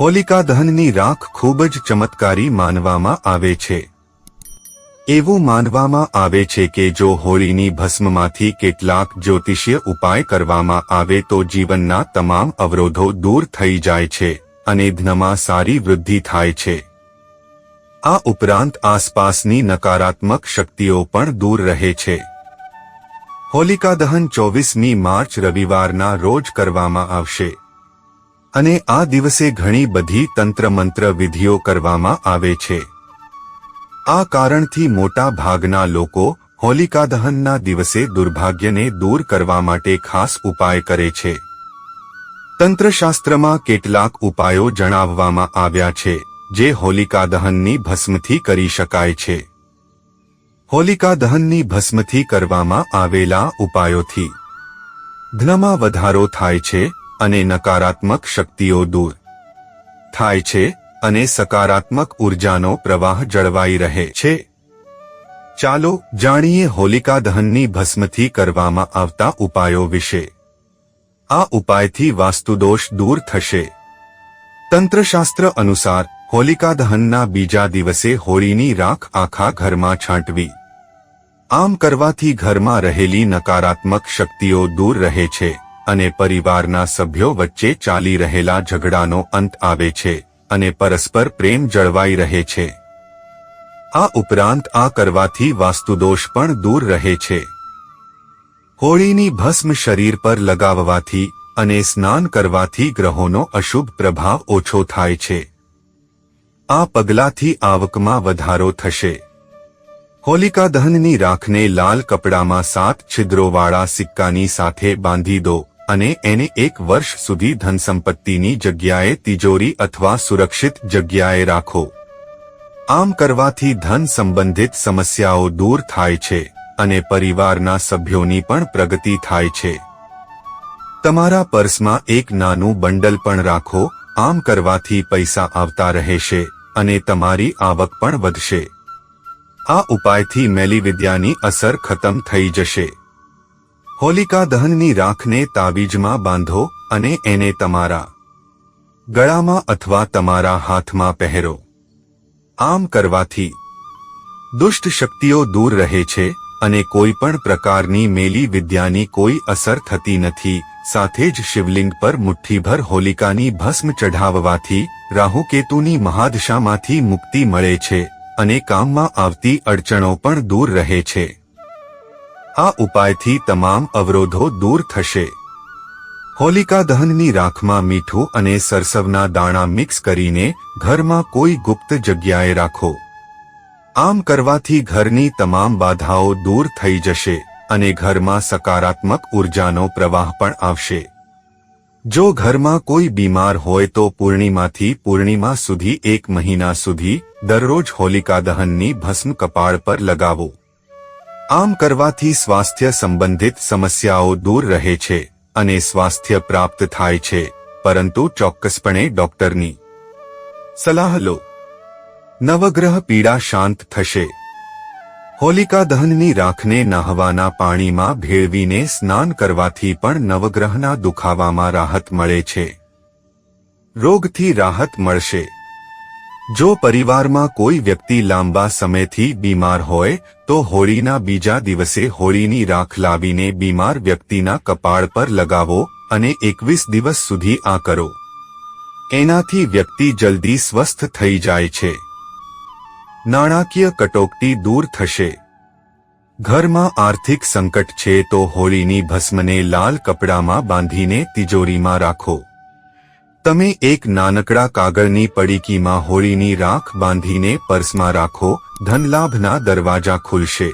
હોલિકા દહનની રાખ ખૂબ જ ચમત્કારી માનવામાં આવે છે. એવું માનવામાં આવે છે કે જો હોળીની ભસ્મમાંથી કેટલાક જ્યોતિષીય ઉપાય કરવામાં આવે તો જીવનના તમામ અવરોધો દૂર થઈ જાય છે અને ધનમાં સારી વૃદ્ધિ થાય છે. આ ઉપરાંત આસપાસની નકારાત્મક શક્તિઓ પણ દૂર રહે છે. હોલિકા દહન ચોવીસમી માર્ચ રવિવારના રોજ કરવામાં આવશે. અને આ દિવસે ઘણી બધી તંત્ર મંત્ર વિધિઓ કરવામાં આવે છે. આ કારણથી મોટા ભાગના લોકો હોલિકા દહનના દિવસે દુર્ભાગ્યને દૂર કરવા માટે ખાસ ઉપાય કરે છે. તંત્રશાસ્ત્રમાં કેટલાક ઉપાયો જણાવવામાં આવ્યા છે, જે હોલિકા દહનની ભસ્મથી કરી શકાય છે. હોલિકા દહનની ભસ્મથી કરવામાં આવેલા ઉપાયોથી ધ્નમાં વધારો થાય છે અને નકારાત્મક શક્તિઓ દૂર થાય છે અને સકારાત્મક ઉર્જાનો પ્રવાહ જળવાઈ રહે છે. ચાલો જાણીએ હોલિકા દહનની ભસ્મથી કરવામાં આવતા ઉપાયો વિશે. આ ઉપાયથી વાસ્તુદોષ દૂર થશે. તંત્રશાસ્ત્ર અનુસાર હોલિકા દહનના બીજા દિવસે હોળીની રાખ આખા ઘરમાં છાંટવી. આમ કરવાથી ઘરમાં રહેલી નકારાત્મક શક્તિઓ દૂર રહે છે. અને પરિવારના સભ્યો વચ્ચે ચાલી રહેલા ઝઘડાનો અંત આવે છે અને પરસ્પર પ્રેમ જળવાઈ રહે છે. આ ઉપરાંત આ કરવાથી વાસ્તુદોષ પણ દૂર રહે છે. હોળીની ભસ્મ શરીર પર લગાવવાથી અને સ્નાન કરવાથી ગ્રહોનો અશુભ પ્રભાવ ઓછો થાય છે. આ પગલાથી આવકમાં વધારો થશે. હોલિકા દહનની રાખને લાલ કપડામાં સાત છિદ્રોવાળા સિક્કાની સાથે બાંધી દો. અને એને એક વર્ષ સુધી ધનસંપત્તિની જગ્યાએ તિજોરી અથવા સુરક્ષિત જગ્યાએ રાખો. આમ કરવાથી ધન સંબંધિત સમસ્યાઓ દૂર થાય છે અને પરિવારના સભ્યોની પણ પ્રગતિ થાય છે. તમારા પર્સમાં એક નાનું બંડલ પણ રાખો, આમ કરવાથી પૈસા આવતા રહેશે અને તમારી આવક પણ વધશે. આ ઉપાયથી મેલી વિદ્યાની અસર ખતમ થઈ જશે. હોલિકા દહનની રાખને તાવીજમાં બાંધો અને એને તમારા ગળામાં અથવા તમારા હાથમાં પહેરો. આમ કરવાથી દુષ્ટ શક્તિઓ દૂર રહે છે અને કોઈ પણ પ્રકારની મેલી વિદ્યાની કોઈ અસર થતી નથી. સાથે જ શિવલિંગ પર મુઠ્ઠીભર હોલિકાની ભસ્મ ચઢાવવાથી રાહુકેતુની મહાદશામાંથી મુક્તિ મળે છે અને કામમાં આવતી અડચણો પણ દૂર રહે છે. આ ઉપાયથી તમામ અવરોધો દૂર થશે. હોલિકા દહનની રાખમાં મીઠું અને સરસવના દાણા મિક્સ કરીને ઘરમાં કોઈ ગુપ્ત જગ્યાએ રાખો. આમ કરવાથી ઘરની તમામ બાધાઓ દૂર થઈ જશે અને ઘરમાં સકારાત્મક ઉર્જાનો પ્રવાહ પણ આવશે. જો ઘરમાં કોઈ બીમાર હોય તો પૂર્ણિમાથી પૂર્ણિમા સુધી એક મહિના સુધી દરરોજ હોલિકા દહનની ભસ્મ કપાળ પર લગાવો. આમ કરવાથી સ્વાસ્થ્ય સંબંધિત સમસ્યાઓ દૂર રહે છે અને સ્વાસ્થ્ય પ્રાપ્ત થાય છે, પરંતુ ચોક્કસપણે ડોક્ટરની સલાહ લો. નવગ્રહ પીડા શાંત થશે. હોલિકા દહનની રાખને નાહવાના પાણીમાં ભેળવીને સ્નાન કરવાથી પણ નવગ્રહના દુખાવામાં રાહત મળે છે. રોગથી રાહત મળશે. જો પરિવારમાં કોઈ વ્યક્તિ લાંબા સમયથી બીમાર હોય, તો હોળીના બીજા દિવસે હોળીની રાખ લાવીને બીમાર વ્યક્તિના કપાળ પર લગાવો અને એકવીસ દિવસ સુધી આ કરો. એનાથી વ્યક્તિ જલ્દી સ્વસ્થ થઈ જાય છે. નાણાકીય કટોકટી દૂર થશે. ઘરમાં આર્થિક સંકટ છે તો હોળીની ભસ્મને લાલ કપડામાં બાંધીને તિજોરીમાં રાખો. તમે એક નાનકડા કાગળની પડીકીમાં હોળીની રાખ બાંધીને પર્સમાં રાખો ધનલાભના દરવાજા ખુલશે.